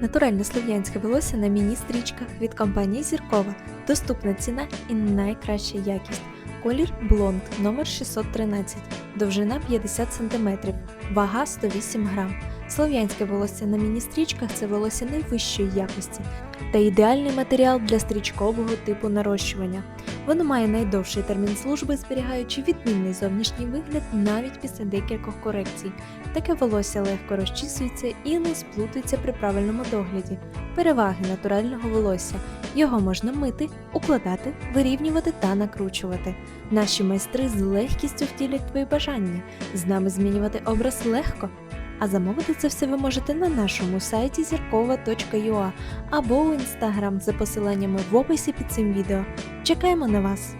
Натуральне слов'янське волосся на міні-стрічках від компанії Зіркова. Доступна ціна і найкраща якість. Колір блонд номер 613, довжина 50 см, вага 108 грам. Слов'янське волосся на міні-стрічках це волосся найвищої якості та ідеальний матеріал для стрічкового типу нарощування. Воно має найдовший термін служби, зберігаючи відмінний зовнішній вигляд навіть після декількох корекцій. Таке волосся легко розчісується і не сплутується при правильному догляді. Переваги натурального волосся. Його можна мити, укладати, вирівнювати та накручувати. Наші майстри з легкістю втілять твої бажання. З нами змінювати образ легко. А замовити це все ви можете на нашому сайті зіркова.ua або у інстаграм за посиланнями в описі під цим відео. Чекаємо на вас!